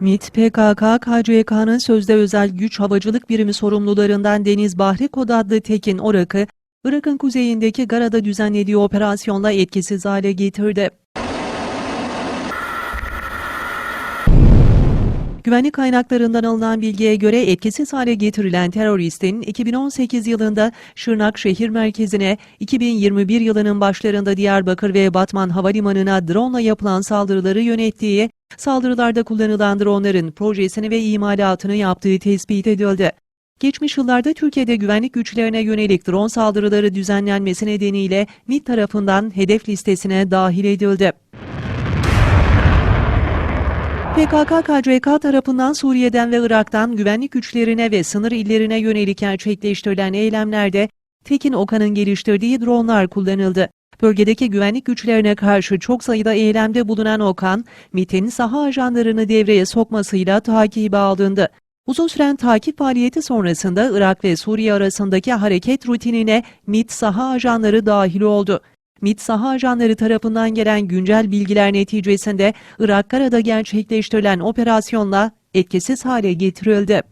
MİT, PKK, KCK'nın sözde özel güç havacılık birimi sorumlularından Deniz Bahri Kod adlı Tekin Orak'ı, Irak'ın kuzeyindeki Gara'da düzenlediği operasyonla etkisiz hale getirdi. Güvenlik kaynaklarından alınan bilgiye göre etkisiz hale getirilen teröristin 2018 yılında Şırnak şehir merkezine, 2021 yılının başlarında Diyarbakır ve Batman havalimanına drone yapılan saldırıları yönettiği, saldırılarda kullanılan dronların projesini ve imalatını yaptığı tespit edildi. Geçmiş yıllarda Türkiye'de güvenlik güçlerine yönelik drone saldırıları düzenlenmesi nedeniyle MİT tarafından hedef listesine dahil edildi. PKK-KCK tarafından Suriye'den ve Irak'tan güvenlik güçlerine ve sınır illerine yönelik gerçekleştirilen eylemlerde Tekin Okan'ın geliştirdiği dronlar kullanıldı. Bölgedeki güvenlik güçlerine karşı çok sayıda eylemde bulunan Okan, MİT'in saha ajanlarını devreye sokmasıyla takibe alındı. Uzun süren takip faaliyeti sonrasında Irak ve Suriye arasındaki hareket rutinine MİT saha ajanları dahil oldu. MİT saha ajanları tarafından gelen güncel bilgiler neticesinde Irak Kara'da gerçekleştirilen operasyonla etkisiz hale getirildi.